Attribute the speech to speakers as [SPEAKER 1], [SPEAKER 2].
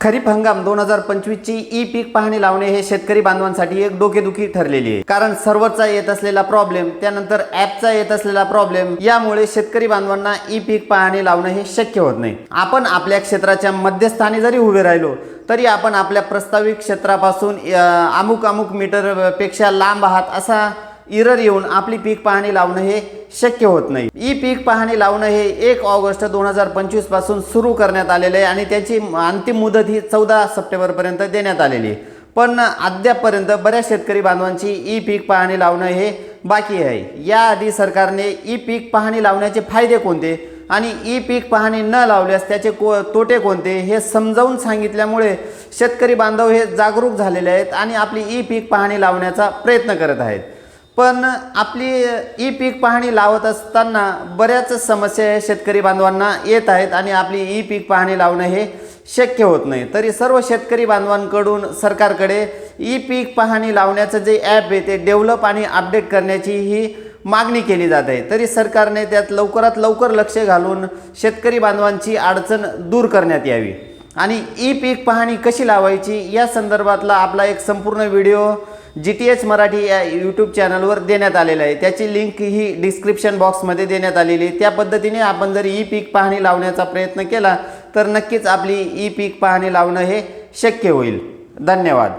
[SPEAKER 1] खरीप हंगाम दोन हजार पंचवीसची ई पीक पाहणी लावणे हे शेतकरी बांधवांसाठी एक डोकेदुखी ठरलेली आहे. कारण सर्व्हरचा येत असलेला प्रॉब्लेम त्यानंतर ॲपचा येत असलेला प्रॉब्लेम यामुळे शेतकरी बांधवांना ई पीक पाहणी लावणं हे शक्य होत नाही. आपण आपल्या क्षेत्राच्या मध्यस्थानी जरी उभे राहिलो तरी आपण आपल्या प्रस्तावित क्षेत्रापासून अमुक अमुक मीटरपेक्षा लांब आहात असा इरर येऊन आपली पीक पाहणी लावणं हे शक्य होत नाही. ई पीक पाहणी लावणं हे एक ऑगस्ट दोन हजार पंचवीसपासून सुरू करण्यात आलेलं आहे आणि त्याची अंतिम मुदत ही चौदा सप्टेंबरपर्यंत देण्यात आलेली आहे. पण अद्यापपर्यंत बऱ्याच शेतकरी बांधवांची ई पीक पाहणी लावणं हे बाकी आहे. याआधी सरकारने ई पीक पाहणी लावण्याचे फायदे कोणते आणि ई पीक पाहणी न लावल्यास त्याचे को तोटे कोणते हे समजावून सांगितल्यामुळे शेतकरी बांधव हे जागरूक झालेले आहेत आणि आपली ई पीक पाहणी लावण्याचा प्रयत्न करत आहेत. पण आपली ई पीक पाहणी लावत असताना बऱ्याच समस्या शेतकरी बांधवांना येत आहेत आणि आपली ई पीक पाहणी लावणं हे शक्य होत नाही. तरी सर्व शेतकरी बांधवांकडून सरकारकडे ई पीक पाहणी लावण्याचं जे ॲप आहे ते डेव्हलप आणि अपडेट करण्याची ही मागणी केली जात आहे. तरी सरकारने त्यात लवकरात लवकर लक्ष घालून शेतकरी बांधवांची अडचण दूर करण्यात यावी. आणि ई पीक पाहणी कशी लावायची? या संदर्भातला आपला एक संपूर्ण video G T H Marathi या यूट्यूब चॅनलवर देण्यात आलेला आहे. त्याची लिंक ही डिस्क्रिप्शन बॉक्समध्ये देण्यात आलेली आहे. त्या पद्धतीने आपण जर ई पीक पाहणी लावण्याचा प्रयत्न केला तर नक्कीच आपली ई पीक पाहणी लावणं हे शक्य होईल. धन्यवाद.